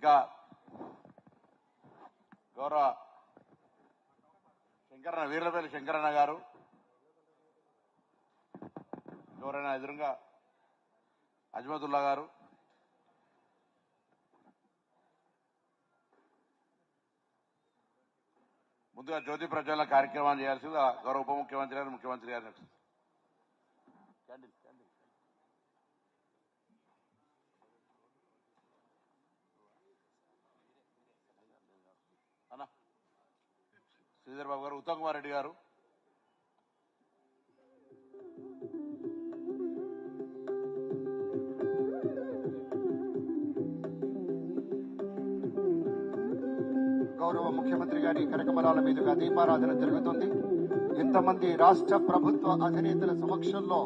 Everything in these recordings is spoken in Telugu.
ఇంకా గౌరవ శంకరన్న వీర్లపల్లి శంకరన్న గారు. ఎవరైనా ఎదురుగా అజ్మతుల్లా గారు. ముందుగా జ్యోతి ప్రజ్వలన కార్యక్రమాన్ని చేయాల్సింది గౌరవ ఉప ముఖ్యమంత్రి గారు ముఖ్యమంత్రి గారు శ్రీధర్ బాబు గారు ఉత్తమ్ కుమార్ రెడ్డి గారు. గౌరవ ముఖ్యమంత్రి గారి కరకమలాల మీదుగా దీపారాధన జరుగుతుంది. ఇంతమంది రాష్ట్ర ప్రభుత్వ అధినేతల సమక్షంలో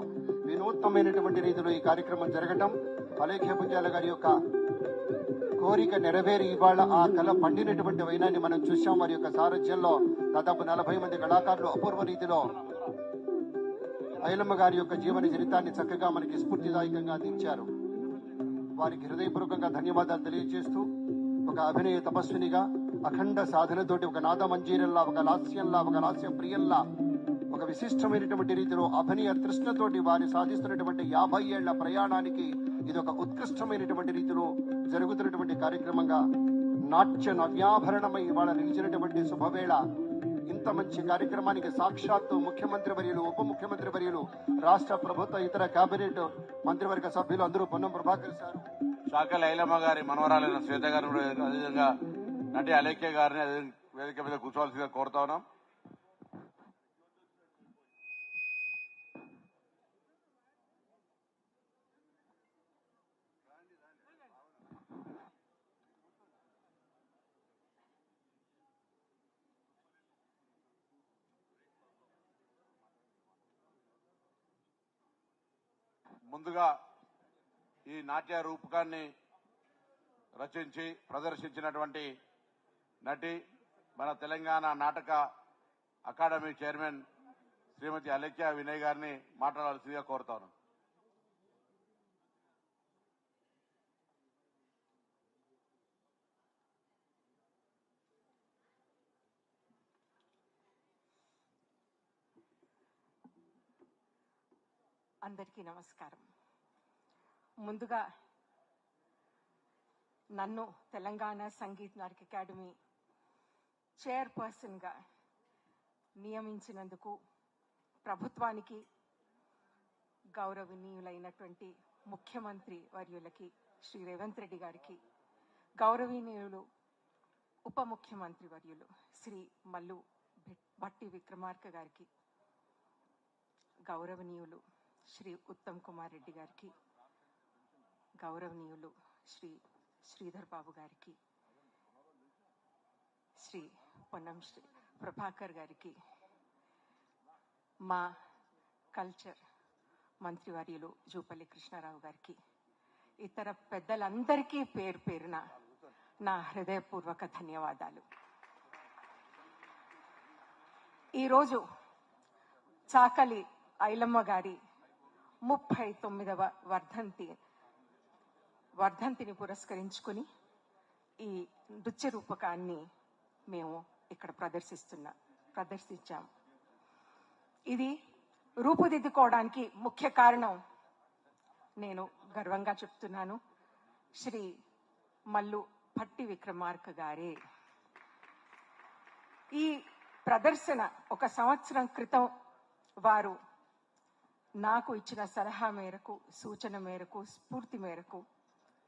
వినూత్నమైనటువంటి రీతిలో ఈ కార్యక్రమం జరగటం అలేఖ్య పుంజాల గారి యొక్క కోరిక నెరవేరి ఇవాళ ఆ కళ పండినటువంటి వైనాన్ని మనం చూశాం. వారి యొక్క సారథ్యంలో దాదాపు నలభై మంది కళాకారులు అపూర్వ రీతిలో ఐలమ్మ గారి యొక్క జీవన చరితాన్ని చక్కగా మనకి స్ఫూర్తిదాయకంగా అందించారు. వారికి హృదయపూర్వకంగా ధన్యవాదాలు తెలియజేస్తూ ఒక అభినయ తపస్వినిగా అఖండ సాధనతోటి ఒక నాద మంజీరల్లా ఒక లాస్యంలా ఒక లాస్య ప్రియంలా ఒక విశిష్టమైనటువంటి రీతిలో అభినయ తృష్ణతోటి వారి సాధిస్తున్నటువంటి యాభై ఏళ్ళ ప్రయాణానికి ఇది ఒక ఉత్కృష్టమైనటువంటి రీతిలో జరుగుతున్నటువంటి కార్యక్రమంగా నాట్య నవ్యాభరణమై ఇవాళ నిలిచినటువంటి శుభవేళ ఇంత మంచి కార్యక్రమానికి సాక్షాత్తు ముఖ్యమంత్రి వర్యులు ఉప ముఖ్యమంత్రి వర్యులు రాష్ట్ర ప్రభుత్వ ఇతర కేబినెట్ మంత్రివర్గ సభ్యులు అందరూ పొన్నం ప్రభాకర్ సార్. శాఖ లైలమ్మ గారి మనవరాలైన శ్వేత గారిని అదేవిధంగా నటి అలేఖ్య గారిని వేదిక మీద కూర్చోవాల్సిందిగా కోరుతా ఉన్నాం. ముందుగా ఈ నాట్య రూపకాన్ని రచించి ప్రదర్శించినటువంటి నటి మన తెలంగాణ నాటక అకాడమీ చైర్మన్ శ్రీమతి అలెక్య వినయ్ గారిని మాట్లాడాల్సిందిగా కోరుతాను. అందరికీ నమస్కారం. ముందుగా నన్ను తెలంగాణ సంగీత్ నాటక అకాడమీ చైర్పర్సన్గా నియమించినందుకు ప్రభుత్వానికి గౌరవనీయులైనటువంటి ముఖ్యమంత్రి వర్యులకి శ్రీ రేవంత్ రెడ్డి గారికి గౌరవనీయులు ఉప ముఖ్యమంత్రి వర్యులు శ్రీ మల్లు భట్టి విక్రమార్క గారికి గౌరవనీయులు శ్రీ ఉత్తమ్ కుమార్ రెడ్డి గారికి గౌరవనీయులు శ్రీ శ్రీధర్ బాబు గారికి శ్రీ పొన్నం శ్రీ ప్రభాకర్ గారికి మా కల్చర్ మంత్రివర్యులు జూపల్లి కృష్ణారావు గారికి ఇతర పెద్దలందరికీ పేరు పేరున నా హృదయపూర్వక ధన్యవాదాలు. ఈరోజు చాకలి ఐలమ్మ గారి ముప్పై తొమ్మిదవ వర్ధంతి వర్ధంతిని పురస్కరించుకుని ఈ నృత్య రూపకాన్ని మేము ఇక్కడ ప్రదర్శిస్తున్నా ప్రదర్శించాం. ఇది రూపుదిద్దుకోవడానికి ముఖ్య కారణం నేను గర్వంగా చెప్తున్నాను. శ్రీ మల్లు భట్టి విక్రమార్క గారే. ఈ ప్రదర్శన ఒక సంవత్సరం క్రితం వారు నాకు ఇచ్చిన సలహా మేరకు సూచన మేరకు స్ఫూర్తి మేరకు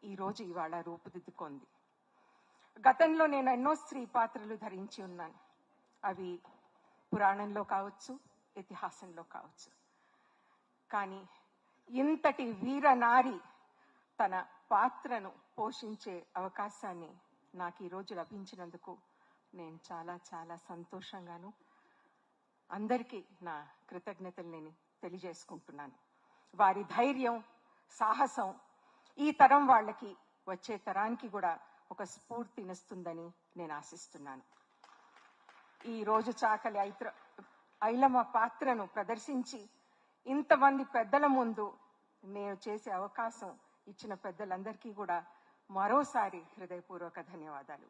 ఈరోజు ఇవాళ రూపుదిద్దుకుంది. గతంలో నేను ఎన్నో స్త్రీ పాత్రలు ధరించి ఉన్నాను. అవి పురాణంలో కావచ్చు ఇతిహాసంలో కావచ్చు. కానీ ఇంతటి వీర నారి తన పాత్రను పోషించే అవకాశాన్ని నాకు ఈరోజు లభించినందుకు నేను చాలా చాలా సంతోషంగాను అందరికీ నా కృతజ్ఞతలు నేను తెలియజేసుకుంటున్నాను. వారి ధైర్యం సాహసం ఈ తరం వాళ్ళకి వచ్చే తరానికి కూడా ఒక స్ఫూర్తినిస్తుందని నేను ఆశిస్తున్నాను. ఈ రోజు చాకలి ఐత్ర ఐలమ్మ పాత్రను ప్రదర్శించి ఇంతమంది పెద్దల ముందు నేను చేసే అవకాశం ఇచ్చిన పెద్దలందరికీ కూడా మరోసారి హృదయపూర్వక ధన్యవాదాలు.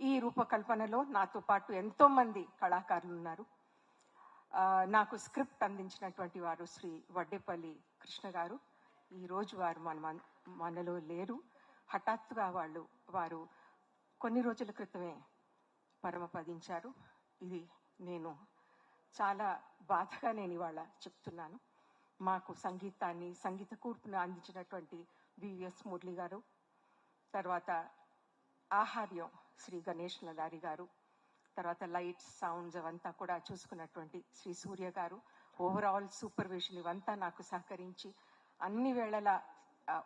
ఈ రూపకల్పనలో నాతో పాటు ఎంతో మంది కళాకారులు ఉన్నారు. నాకు స్క్రిప్ట్ అందించినటువంటి వారు శ్రీ వడ్డేపల్లి కృష్ణ గారు. ఈ రోజు వారు మన మన- మనలో లేరు. హఠాత్తుగా వాళ్ళు వారు కొన్ని రోజుల క్రితమే పరమపదించారు ఇది నేను చాలా బాధగా నేను ఇవాళ చెప్తున్నాను. మాకు సంగీతాన్ని సంగీత కూర్పును అందించినటువంటి వివిఎస్ మురళి గారు తర్వాత ఆహార్యం శ్రీ గణేష్ నదారి గారు తర్వాత లైట్స్ సౌండ్స్ అవంతా కూడా చూసుకున్నటువంటి శ్రీ సూర్య గారు. ఓవరాల్ సూపర్విజన్ ఇవంతా నాకు సహకరించి అన్ని వేళలా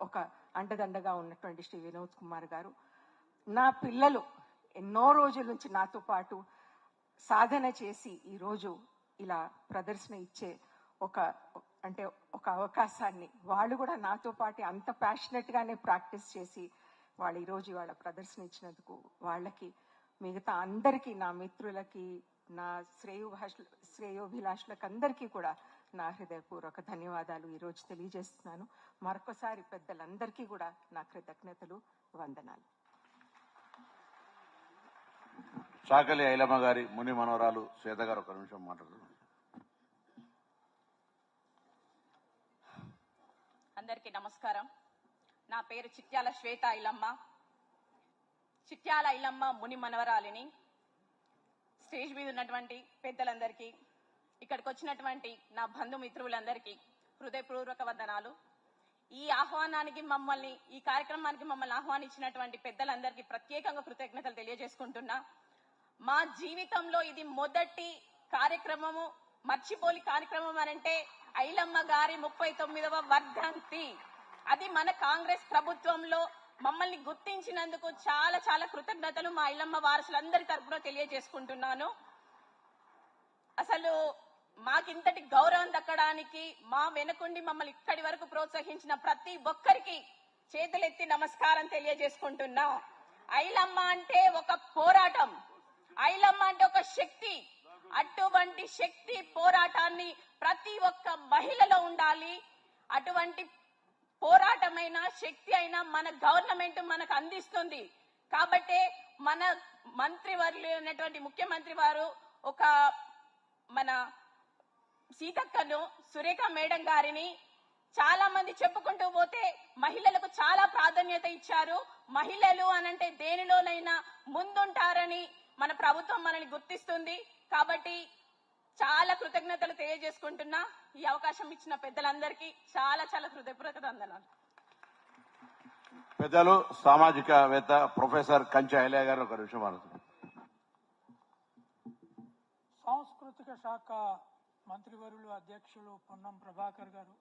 ఒక అండదండగా ఉన్నటువంటి శ్రీ వినోద్ కుమార్ గారు. నా పిల్లలు ఎన్నో రోజుల నుంచి నాతో పాటు సాధన చేసి ఈరోజు ఇలా ప్రదర్శన ఇచ్చే ఒక అంటే ఒక అవకాశాన్ని వాళ్ళు కూడా నాతో పాటు అంత ప్యాషనెట్గానే ప్రాక్టీస్ చేసి వాళ్ళు ఈరోజు ఇవాళ ప్రదర్శన ఇచ్చినందుకు వాళ్ళకి మిగతా అందరికీ నా మిత్రులకి నా శ్రేయోభాష శ్రేయోభిలాషులకు అందరికీ కూడా నా హృదయపూర్వక ధన్యవాదాలు. ఈరోజు తెలియజేస్తున్నాను. మరొకసారి పెద్దలందరికీ కూడా నా కృతజ్ఞతలు వందనాలు. చాకలి ఐలమ్మ గారి ముని మనవరాలు శ్వేత గారు ఒక నిమిషం మాట్లాడుతున్నారు. అందరికీ నమస్కారం. నా పేరు చిట్యాల శ్వేత ఇలమ్మ చిట్యాల ఇల్లమ్మ ముని మనవరాలిని స్టేజ్ మీద ఉన్నటువంటి పెద్దలందరికీ ఇక్కడికి వచ్చినటువంటి నా బంధుమిత్రులందరికీ హృదయపూర్వక వందనాలు. ఈ ఆహ్వానానికి మమ్మల్ని ఈ కార్యక్రమానికి మమ్మల్ని ఆహ్వానించినటువంటి పెద్దలందరికీ ప్రత్యేకంగా కృతజ్ఞతలు తెలియజేసుకుంటున్నా. మా జీవితంలో ఇది మొదటి కార్యక్రమము మర్చిపోలి కార్యక్రమం అనంటే ఐలమ్మ గారి ముప్పై తొమ్మిదవ వర్ధంతి. అది మన కాంగ్రెస్ ప్రభుత్వంలో మమ్మల్ని గుర్తించినందుకు చాలా చాలా కృతజ్ఞతలు మా ఐలమ్మ వారసులందరి తరపున తెలియజేసుకుంటున్నాను. అసలు మాకింతటి గౌరవం దక్కడానికి మా వెనుకుండి మమ్మల్ని ఇక్కడి వరకు ప్రోత్సహించిన ప్రతి ఒక్కరికి చేతులెత్తి నమస్కారం తెలియజేసుకుంటున్నా. ఐలమ్మ అంటే ఒక పోరాటం. ఐలమ్మ అంటే ఒక శక్తి. అటువంటి శక్తి పోరాటాన్ని ప్రతి ఒక్క మహిళలో ఉండాలి. అటువంటి పోరాటమైన శక్తి అయినా మన గవర్నమెంట్ మనకు అందిస్తుంది. కాబట్టి మన మంత్రివర్యులు ఉన్నటువంటి ముఖ్యమంత్రి వారు ఒక మన సీతక్కను సురేఖ మేడం గారిని చాలా మంది చెప్పుకుంటూ పోతే మహిళలకు చాలా ప్రాధాన్యత ఇచ్చారు. మహిళలు అనంటే దేనిలోనైనా ముందుంటారని మన ప్రభుత్వం మనల్ని గుర్తిస్తుంది. కాబట్టి చాలా కృతజ్ఞతలు తెలియజేసుకుంటున్నా. ఈ అవకాశం ఇచ్చిన పెద్దలందరికీ చాలా చాలా హృదయపూర్వక వందనాలు. పెద్దలు సామాజికవేత్త ప్రొఫెసర్ కంచె ఐలయ్య గారు ఒక మాట్లాడుతున్నారు సాంస్కృతిక శాఖ మంత్రివర్యులు అధ్యక్షులు పొన్నం ప్రభాకర్ గారు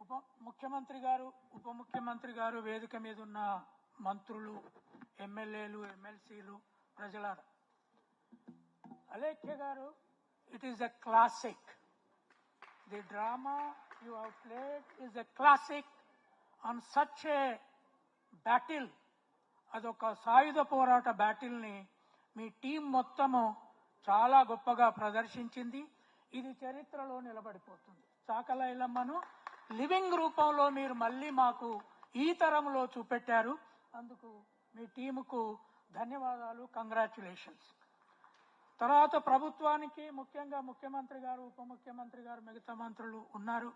ఉప ముఖ్యమంత్రి గారు ఉప ముఖ్యమంత్రి గారు వేదిక మీద ఉన్న మంత్రులు ఎమ్మెల్యేలు ఎమ్మెల్సీలు ప్రజలారా. Alekhya garu it is a classic the drama you have played is a classic on such a battle అదొక సాయుధ పోరాట బ్యాటిల్ని మీ టీం మొత్తము చాలా గొప్పగా ప్రదర్శించింది. ఇది చరిత్రలో నిలబడిపోతుంది. చాకలైలమ్మను లివింగ్ రూపంలో మీరు మళ్ళీ మాకు ఈ తరంలో చూపెట్టారు. అందుకు మీ టీముకు ధన్యవాదాలు. కంగ్రాచులేషన్స్ తర్వాత ప్రభుత్వానికి ముఖ్యంగా ముఖ్యమంత్రి గారు ఉప ముఖ్యమంత్రి గారు మిగతా మంత్రులు ఉన్నారు.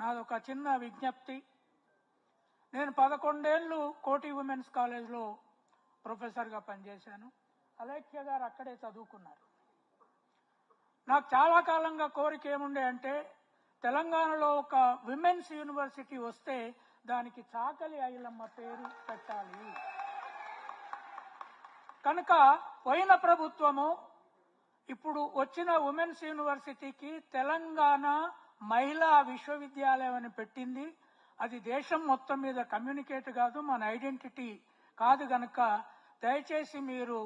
నాదొక చిన్న విజ్ఞప్తి. నేను పదకొండేళ్ళు కోటి ఉమెన్స్ కాలేజ్లో ప్రొఫెసర్గా పనిచేశాను. అలేఖ్య గారు అక్కడే చదువుకున్నారు. నాకు చాలా కాలంగా కోరిక ఏముండే అంటే తెలంగాణలో ఒక విమెన్స్ యూనివర్సిటీ వస్తే దానికి చాకలి ఐలమ్మ పేరు పెట్టాలి. కనుక పోయిన ప్రభుత్వము ఇప్పుడు వచ్చిన ఉమెన్స్ యూనివర్సిటీకి తెలంగాణ మహిళా విశ్వవిద్యాలయం అని పెట్టింది. అది దేశం మొత్తం మీద కమ్యూనికేట్ కాదు మన ఐడెంటిటీ కాదు గనక. దయచేసి మీరు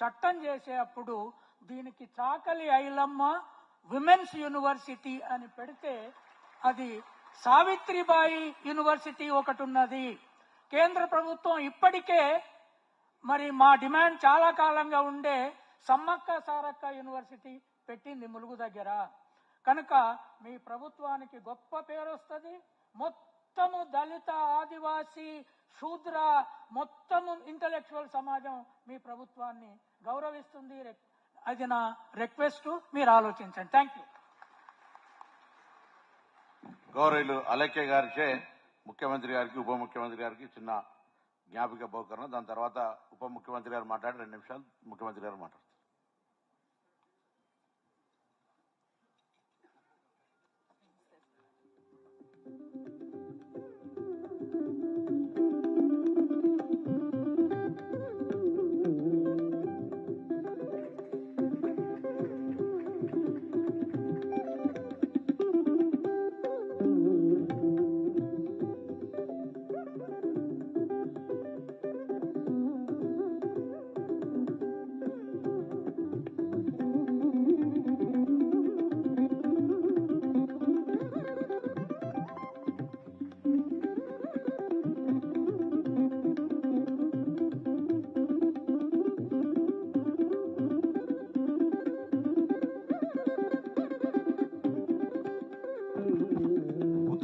చట్టం చేసే అప్పుడు దీనికి చాకలి ఐలమ్మ విమెన్స్ యూనివర్సిటీ అని పెడితే అది సావిత్రిబాయి యూనివర్సిటీ ఒకటి ఉన్నది కేంద్ర ప్రభుత్వం ఇప్పటికే మరి మా డిమాండ్ చాలా కాలంగా ఉండే సమ్మక్క సారక్క యూనివర్సిటీ పెట్టింది ములుగు దగ్గర. కనుక మీ ప్రభుత్వానికి గొప్ప పేరు వస్తుంది. మొత్తము దళిత ఆదివాసీ శూద్ర మొత్తము ఇంటలెక్చువల్ సమాజం మీ ప్రభుత్వాన్ని గౌరవిస్తుంది. అది నా రిక్వెస్ట్ మీరు ఆలోచించండి. థ్యాంక్ యూ గౌరవులు అలక్య గారిచే ముఖ్యమంత్రి గారికి ఉప ముఖ్యమంత్రి గారికి చిన్న జ్ఞాపిక బహుకరణ. దాని తర్వాత ఉప ముఖ్యమంత్రి గారు మాట్లాడి రెండు నిమిషాలు ముఖ్యమంత్రి గారు మాట్లాడతారు.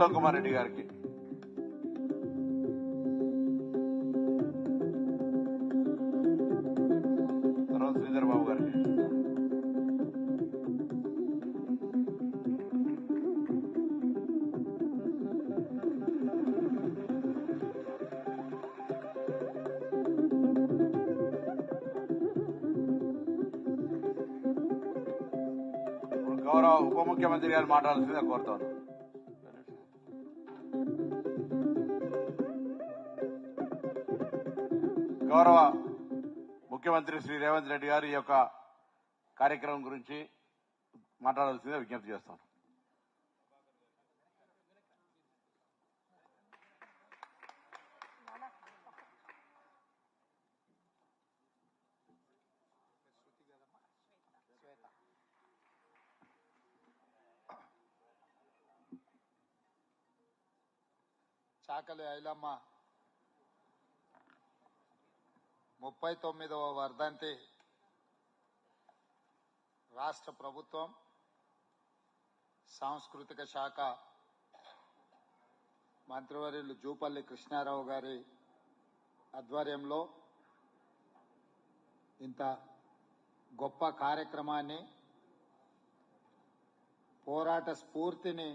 ఉత్తమ్ కుమార్ రెడ్డి గారికి తర్వాత శ్రీధర్ బాబు గారికి ఇప్పుడు గౌరవ ఉప ముఖ్యమంత్రి గారు మాట్లాడాల్సిందిగా కోరుతాను గౌరవ ముఖ్యమంత్రి శ్రీ రేవంత్ రెడ్డి గారు ఈ యొక్క కార్యక్రమం గురించి మాట్లాడాల్సిందే విజ్ఞప్తి చేస్తాను. చాకలి ఐలమ్మ ముప్పై తొమ్మిదవ వర్ధంతి రాష్ట్ర ప్రభుత్వం సాంస్కృతిక శాఖ మంత్రివర్యులు జూపల్లి కృష్ణారావు గారి ఆధ్వర్యంలో ఇంత గొప్ప కార్యక్రమాన్ని పోరాట స్ఫూర్తిని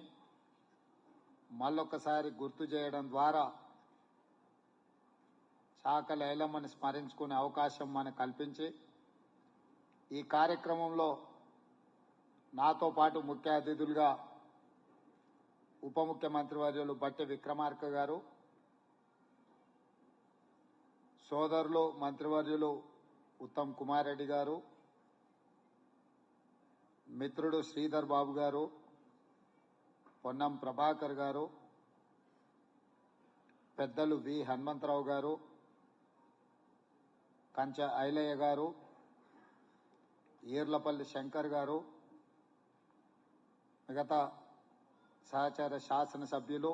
మళ్ళొకసారి గుర్తు చేయడం ద్వారా శాఖ లైలమ్మని స్మరించుకునే అవకాశం మనకు కల్పించి ఈ కార్యక్రమంలో నాతో పాటు ముఖ్య అతిథులుగా ఉప ముఖ్యమంత్రి వర్యులు బట్టి విక్రమార్క గారు సోదరులు మంత్రివర్యులు ఉత్తమ్ కుమార్ రెడ్డి గారు మిత్రుడు శ్రీధర్ బాబు గారు పొన్నం ప్రభాకర్ గారు పెద్దలు వి హనుమంతరావు గారు కంచ ఐలయ్య గారు ఈర్లపల్లి శంకర్ గారు మిగతా సహచార శాసనసభ్యులు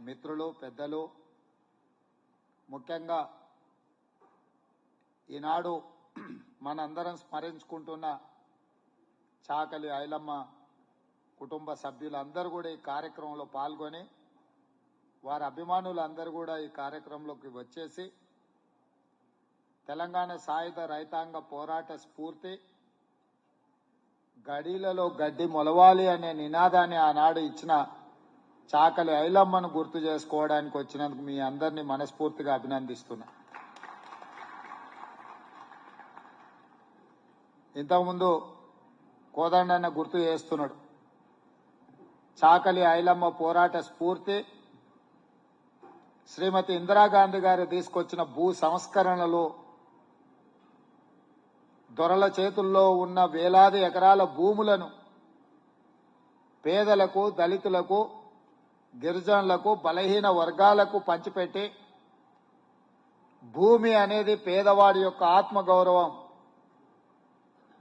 మిత్రులు పెద్దలు ముఖ్యంగా ఈనాడు మనందరం స్మరించుకుంటున్న చాకలి ఐలమ్మ కుటుంబ సభ్యులందరూ కూడా ఈ కార్యక్రమంలో పాల్గొని వారి అభిమానులందరూ కూడా ఈ కార్యక్రమంలోకి వచ్చేసి తెలంగాణ సాయుధ రైతాంగ పోరాట స్ఫూర్తి గడీలలో గడ్డి మొలవాలి అనే నినాదాన్ని ఆనాడు ఇచ్చిన చాకలి ఐలమ్మను గుర్తు చేసుకోవడానికి వచ్చినందుకు మీ అందరినీ మనస్ఫూర్తిగా అభినందిస్తున్నా. ఇంతకుముందు కోదండన్న గుర్తు చేస్తున్నాడు. చాకలి ఐలమ్మ పోరాట స్ఫూర్తి శ్రీమతి ఇందిరాగాంధీ గారు తీసుకొచ్చిన భూ సంస్కరణలు దొరల చేతుల్లో ఉన్న వేలాది ఎకరాల భూములను పేదలకు దళితులకు గిరిజనులకు బలహీన వర్గాలకు పంచిపెట్టి భూమి అనేది పేదవాడి యొక్క ఆత్మగౌరవం.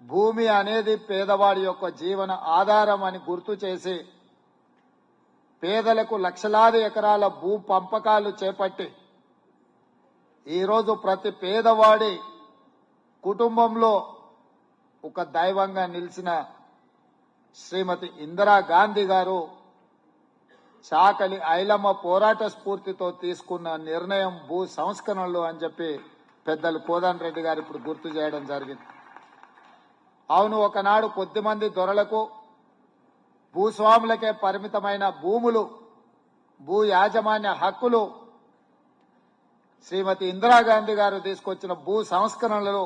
భూమి అనేది పేదవాడి యొక్క జీవన ఆధారం అని గుర్తు చేసి పేదలకు లక్షలాది ఎకరాల భూ పంపకాలు చేపట్టి ఈరోజు ప్రతి పేదవాడి కుటుంబంలో ఒక దైవంగా నిలిచిన శ్రీమతి ఇందిరా గాంధీ గారు చాకలి ఐలమ్మ పోరాట స్ఫూర్తితో తీసుకున్న నిర్ణయం భూ సంస్కరణలు అని చెప్పి పెద్దలు కోదాన్ రెడ్డి గారు ఇప్పుడు గుర్తు చేయడం జరిగింది. అవును ఒకనాడు కొద్దిమంది దొరలకు భూస్వాములకే పరిమితమైన భూములు భూ యాజమాన్య హక్కులు శ్రీమతి ఇందిరాగాంధీ గారు తీసుకొచ్చిన భూ సంస్కరణలు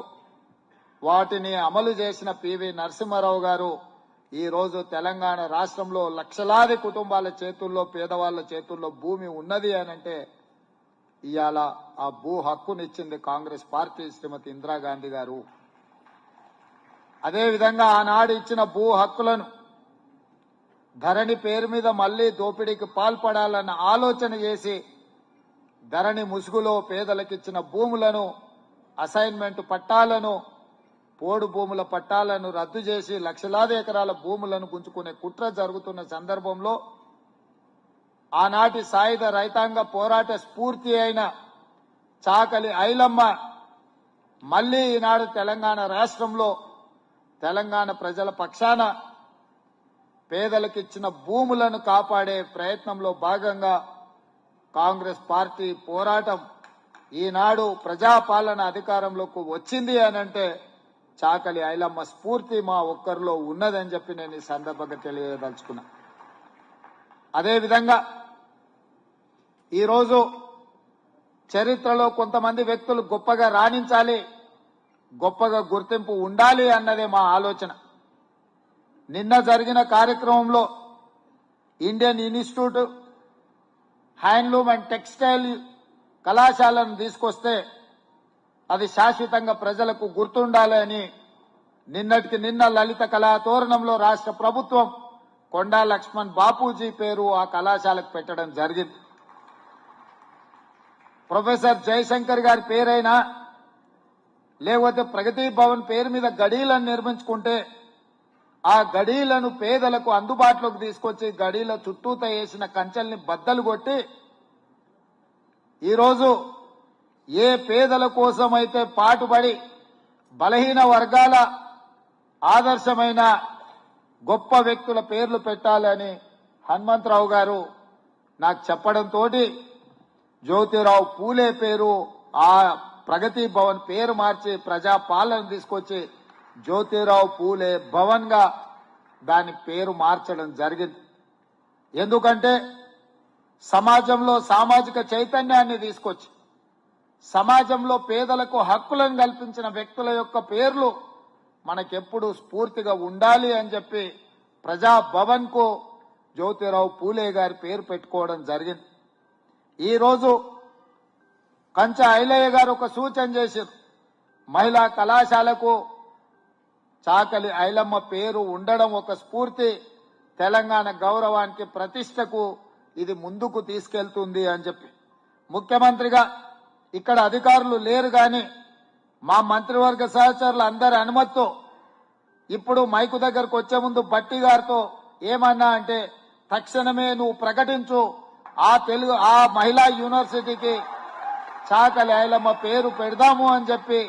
వాటిని అమలు చేసిన పివి నరసింహారావు గారు ఈ రోజు తెలంగాణ రాష్ట్రంలో లక్షలాది కుటుంబాల చేతుల్లో పేదవాళ్ళ చేతుల్లో భూమి ఉన్నది అని అంటే ఇవాళ ఆ భూ హక్కునిచ్చింది కాంగ్రెస్ పార్టీ శ్రీమతి ఇందిరాగాంధీ గారు. అదేవిధంగా ఆనాడు ఇచ్చిన భూ హక్కులను ధరణి పేరు మీద మళ్ళీ దోపిడీకి పాల్పడాలన్న ఆలోచన చేసి ధరణి ముసుగులో పేదలకు ఇచ్చిన భూములను అసైన్మెంట్ పట్టాలను పోడు భూముల పట్టాలను రద్దు చేసి లక్షలాది ఎకరాల భూములను గుంజుకునే కుట్ర జరుగుతున్న సందర్భంలో ఆనాటి సాయుధ రైతాంగ పోరాట స్ఫూర్తి అయిన చాకలి ఐలమ్మ మళ్ళీ ఈనాడు తెలంగాణ రాష్ట్రంలో తెలంగాణ ప్రజల పక్షాన పేదలకు ఇచ్చిన భూములను కాపాడే ప్రయత్నంలో భాగంగా కాంగ్రెస్ పార్టీ పోరాటం ఈనాడు ప్రజాపాలన అధికారంలోకి వచ్చింది అని అంటే చాకలి ఐలమ్మ స్ఫూర్తి మా ఒక్కరిలో ఉన్నదని చెప్పి నేను ఈ సందర్భంగా తెలియదలుచుకున్నా. అదేవిధంగా ఈరోజు చరిత్రలో కొంతమంది వ్యక్తులు గొప్పగా రాణించాలి గొప్పగా గుర్తింపు ఉండాలి అన్నదే మా ఆలోచన. నిన్న జరిగిన కార్యక్రమంలో Indian institute handloom and textile కళాశాలను తీసుకొస్తే అది శాశ్వతంగా ప్రజలకు గుర్తుండాలని నిన్నటికి నిన్న లలిత కళా తోరణంలో రాష్ట్ర ప్రభుత్వం కొండా లక్ష్మణ్ బాపూజీ పేరు ఆ కళాశాలకు పెట్టడం జరిగింది. ప్రొఫెసర్ జయశంకర్ గారి పేరైనా లేకపోతే ప్రగతి భవన్ పేరు మీద గడీలను నిర్మించుకుంటే ఆ గడీలను పేదలకు అందుబాటులోకి తీసుకొచ్చి గడీల చుట్టూత వేసిన కంచెల్ని బద్దలు కొట్టి ఈరోజు ఏ పేదల కోసమైతే పాటుపడి బలహీన వర్గాల ఆదర్శమైన గొప్ప వ్యక్తుల పేర్లు పెట్టాలని హనుమంతరావు గారు నాకు చెప్పడంతో జ్యోతిరావు పూలే పేరు ఆ ప్రగతి భవన్ పేరు మార్చి ప్రజా పాలన తీసుకొచ్చి జ్యోతిరావు పూలే భవన్గా దాని పేరు మార్చడం జరిగింది. ఎందుకంటే సమాజంలో సామాజిక చైతన్యాన్ని తీసుకొచ్చి సమాజంలో పేదలకు హక్కులను కల్పించిన వ్యక్తుల యొక్క పేర్లు మనకెప్పుడు స్ఫూర్తిగా ఉండాలి అని చెప్పి ప్రజా జ్యోతిరావు పూలే గారి పేరు పెట్టుకోవడం జరిగింది. ఈరోజు కంచ ఐలయ్య గారు ఒక సూచన చేశారు. మహిళా కళాశాలకు చాకలి ఐలమ్మ పేరు ఉండడం ఒక స్ఫూర్తి తెలంగాణ గౌరవానికి ప్రతిష్టకు ఇది ముందుకు తీసుకెళ్తుంది అని చెప్పి ముఖ్యమంత్రిగా ఇక్కడ అధికారులు లేరు కానీ మా మంత్రివర్గ సహచరులు అందరి అనుమతితో ఇప్పుడు మైకు దగ్గరకు వచ్చే ముందు బట్టి గారితో ఏమన్నా అంటే తక్షణమే నువ్వు ప్రకటించు. ఆ తెలుగు ఆ మహిళా యూనివర్సిటీకి చాకలి ఐలమ్మ పేరు పెడదాము అని చెప్పి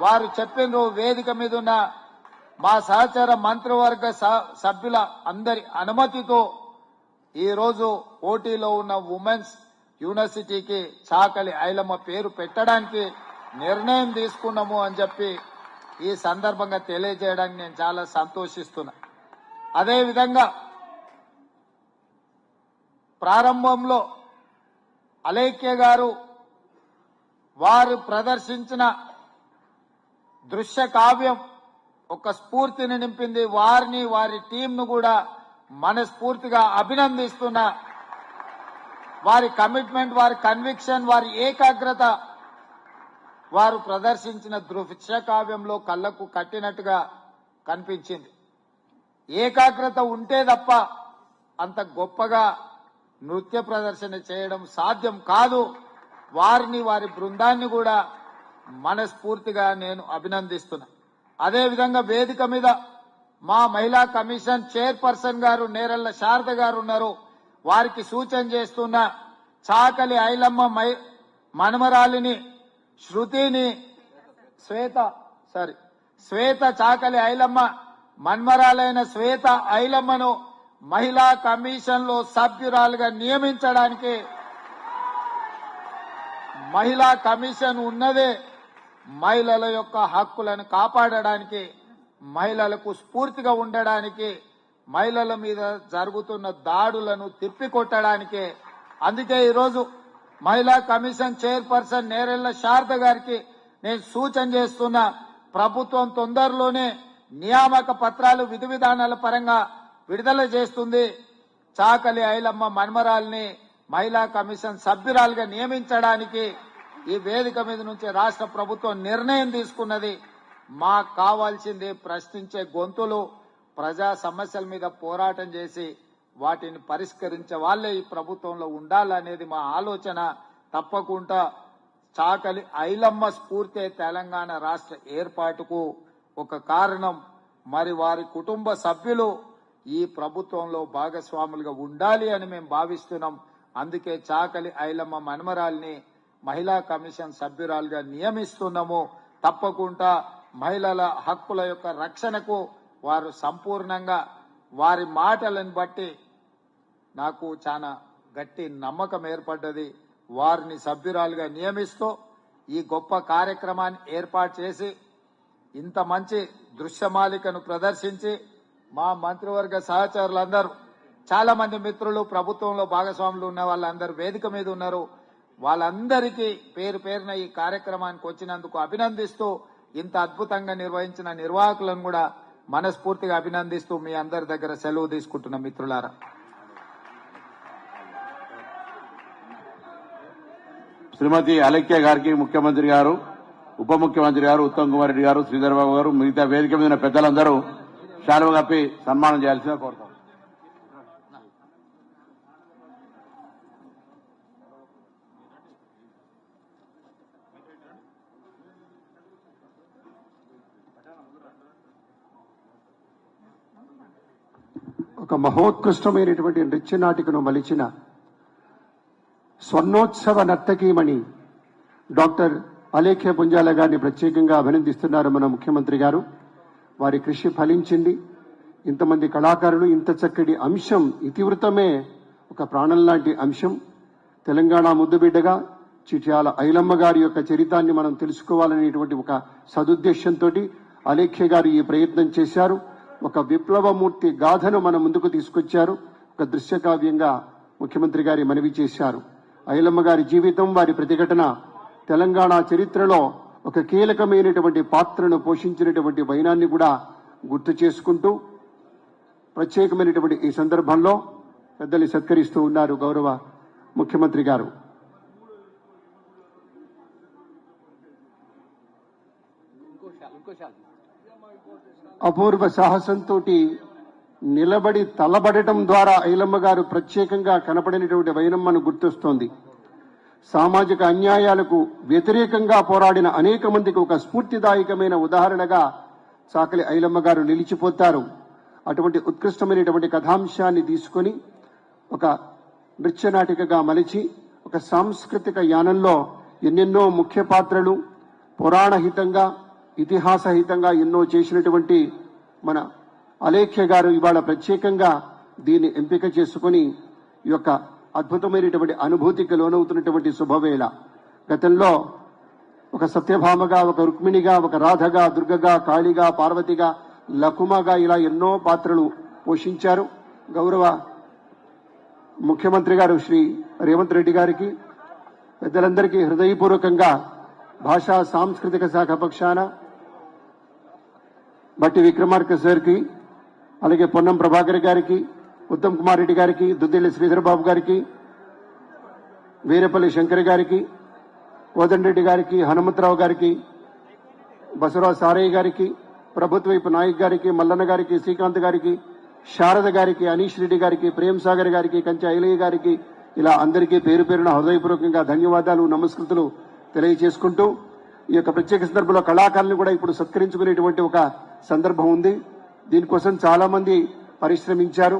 వారు చెప్పిన వేదిక మీద ఉన్న మా సహచర మంత్రివర్గ స- సభ్యుల అందరి అనుమతితో ఈరోజు పోటీలో ఉన్న ఉమెన్స్ యూనివర్సిటీకి చాకలి ఐలమ్మ పేరు పెట్టడానికి నిర్ణయం తీసుకున్నాము అని చెప్పి ఈ సందర్భంగా తెలియజేయడానికి నేను చాలా సంతోషిస్తున్నా. అదేవిధంగా ప్రారంభంలో అలేఖ్య గారు వారు ప్రదర్శించిన దృశ్య కావ్యం ఒక స్ఫూర్తిని నింపింది. వారిని వారి టీంను కూడా మనస్ఫూర్తిగా అభినందిస్తున్నా. వారి కమిట్మెంట్ వారి కన్విక్షన్ వారి ఏకాగ్రత వారు ప్రదర్శించిన దృశ్యకావ్యంలో కళ్ళకు కట్టినట్టుగా కనిపించింది. ఏకాగ్రత ఉంటే తప్ప అంత గొప్పగా నృత్య ప్రదర్శన చేయడం సాధ్యం కాదు. వారిని వారి బృందాన్ని కూడా మనస్ఫూర్తిగా నేను అభినందిస్తున్నా. అదేవిధంగా వేదిక మీద మా మహిళా కమిషన్ చైర్పర్సన్ గారు నేరళ్ళ శారద గారు ఉన్నారు. వారికి సూచన చేస్తున్న చాకలి ఐలమ్మ మై మనమరాలిని శృతిని శ్వేత సారీ శ్వేత చాకలి ఐలమ్మ మన్మరాలైన శ్వేత ఐలమ్మను మహిళా కమిషన్లో సభ్యురాలుగా నియమించడానికి మహిళా కమిషన్ ఉన్నదే మహిళల యొక్క హక్కులను కాపాడడానికి మహిళలకు స్ఫూర్తిగా ఉండడానికి మహిళల మీద జరుగుతున్న దాడులను తిప్పికొట్టడానికే. అందుకే ఈరోజు మహిళా కమిషన్ చైర్పర్సన్ నేరెళ్ళ శారద గారికి నేను సూచన చేస్తున్న ప్రభుత్వం తొందరలోనే నియామక పత్రాలు విధి విధానాల పరంగా విడుదల చేస్తుంది. చాకలి ఐలమ్మ మన్మరాల్ని మహిళా కమిషన్ సభ్యురాలుగా నియమించడానికి ఈ వేదిక మీద నుంచి రాష్ట్ర ప్రభుత్వం నిర్ణయం తీసుకున్నది. మాకు కావాల్సింది ప్రశ్నించే గొంతులు ప్రజా సమస్యల మీద పోరాటం చేసి వాటిని పరిష్కరించే వాళ్ళే ఈ ప్రభుత్వంలో ఉండాలనేది మా ఆలోచన. తప్పకుండా చాకలి ఐలమ్మ స్ఫూర్తే తెలంగాణ రాష్ట్ర ఏర్పాటుకు ఒక కారణం. మరి వారి కుటుంబ సభ్యులు ఈ ప్రభుత్వంలో భాగస్వాములుగా ఉండాలి అని మేము భావిస్తున్నాం. అందుకే చాకలి ఐలమ్మ మనమరాల్ని మహిళా కమిషన్ సభ్యురాలుగా నియమిస్తున్నాము. తప్పకుండా మహిళల హక్కుల యొక్క రక్షణకు వారు సంపూర్ణంగా వారి మాటలను బట్టి నాకు చాలా గట్టి నమ్మకం ఏర్పడ్డది. వారిని సభ్యురాలుగా నియమిస్తూ ఈ గొప్ప కార్యక్రమాన్ని ఏర్పాటు చేసి ఇంత మంచి దృశ్యమాలికను ప్రదర్శించి మా మంత్రివర్గ సహచరులందరూ చాలా మంది మిత్రులు ప్రభుత్వంలో భాగస్వాములు ఉన్న వాళ్ళందరూ వేదిక మీద ఉన్నారు. వాళ్ళందరికీ పేరు పేరున ఈ కార్యక్రమానికి వచ్చినందుకు అభినందిస్తూ ఇంత అద్భుతంగా నిర్వహించిన నిర్వాహకులను కూడా మనస్ఫూర్తిగా అభినందిస్తూ మీ అందరి దగ్గర సెలవు తీసుకుంటున్న మిత్రులారా. శ్రీమతి అలక్య గారికి ముఖ్యమంత్రి గారు ఉప ముఖ్యమంత్రి గారు ఉత్తమ్ కుమార్ రెడ్డి గారు శ్రీధర్బాబు గారు మిగతా వేదిక మీద పెద్దలందరూ శాలువ కప్పి సన్మానం చేయాల్సిన కోరుతాం ఒక మహోత్కృష్టమైనటువంటి నృత్య నాటికను మలిచిన స్వర్ణోత్సవ నర్తకీమణి డాక్టర్ అలేఖ్య పుంజాల గారిని ప్రత్యేకంగా అభినందిస్తున్నారు మన ముఖ్యమంత్రి గారు. వారి కృషి ఫలించింది. ఇంతమంది కళాకారులు ఇంత చక్కటి అంశం ఇతివృతమే ఒక ప్రాణం లాంటి అంశం. తెలంగాణ ముద్దుబిడ్డగా చిట్యాల ఐలమ్మ గారి యొక్క చరితాన్ని మనం తెలుసుకోవాలనేటువంటి ఒక సదుద్దేశంతో అలేఖ్య గారు ఈ ప్రయత్నం చేశారు. ఒక విప్లవమూర్తి గాథను మన ముందుకు తీసుకొచ్చారు. ఒక దృశ్యకావ్యంగా ముఖ్యమంత్రి గారి మనవి చేశారు. ఐలమ్మ గారి జీవితం వారి ప్రతిఘటన తెలంగాణ చరిత్రలో ఒక కీలకమైనటువంటి పాత్రను పోషించినటువంటి వైనాన్ని కూడా గుర్తు చేసుకుంటూ ప్రత్యేకమైనటువంటి ఈ సందర్భంలో పెద్దల్ని సత్కరిస్తూ ఉన్నారు గౌరవ ముఖ్యమంత్రి గారు. అపూర్వ సాహసంతో నిలబడి తలబడటం ద్వారా ఐలమ్మ గారు ప్రత్యేకంగా కనపడినటువంటి వైనమ్మను గుర్తొస్తోంది. సామాజిక అన్యాయాలకు వ్యతిరేకంగా పోరాడిన అనేక మందికి ఒక స్ఫూర్తిదాయకమైన ఉదాహరణగా చాకలి ఐలమ్మ గారు నిలిచిపోతారు. అటువంటి ఉత్కృష్టమైనటువంటి కథాంశాన్ని తీసుకొని ఒక నృత్యనాటికగా మలిచి ఒక సాంస్కృతిక యానంలో ఎన్నెన్నో ముఖ్య పాత్రలు పురాణహితంగా ఇతిహాసహితంగా ఎన్నో చేసినటువంటి మన అలేఖ్య గారు ఇవాళ ప్రత్యేకంగా దీన్ని ఎంపిక చేసుకొని ఈ యొక్క అద్భుతమైనటువంటి అనుభూతికి లోనవుతున్నటువంటి శుభవేళ. గతంలో ఒక సత్యభామగా ఒక రుక్మిణిగా ఒక రాధగా దుర్గగా కాళిగా పార్వతిగా లకుమగా ఇలా ఎన్నో పాత్రలు పోషించారు. గౌరవ ముఖ్యమంత్రి గారు శ్రీ రేవంత్ రెడ్డి గారికి పెద్దలందరికీ హృదయపూర్వకంగా భాషా సాంస్కృతిక శాఖ పక్షాన బట్టి విక్రమార్క సార్కి అలాగే పొన్నం ప్రభాకర్ గారికి ఉత్తమ్ కుమార్ రెడ్డి గారికి దుద్దిల్లి శ్రీధర్ బాబు గారికి వీరపల్లి శంకర్ గారికి కోదండరెడ్డి గారికి హనుమంతరావు గారికి బసవరావు సారయ్య గారికి ప్రభుత్వైపు నాయక్ గారికి మల్లన్న గారికి శ్రీకాంత్ గారికి శారద గారికి అనీష్ రెడ్డి గారికి ప్రేమ్ సాగర్ గారికి కంచె ఐలయ్య గారికి ఇలా అందరికీ పేరు పేరున హృదయపూర్వకంగా ధన్యవాదాలు నమస్కృతులు తెలియజేసుకుంటూ ఈ యొక్క ప్రత్యేక సందర్భంలో కళాకారులను కూడా ఇప్పుడు సత్కరించుకునేటువంటి ఒక సందర్భం ఉంది. దీనికోసం చాలామంది పరిశ్రమించారు.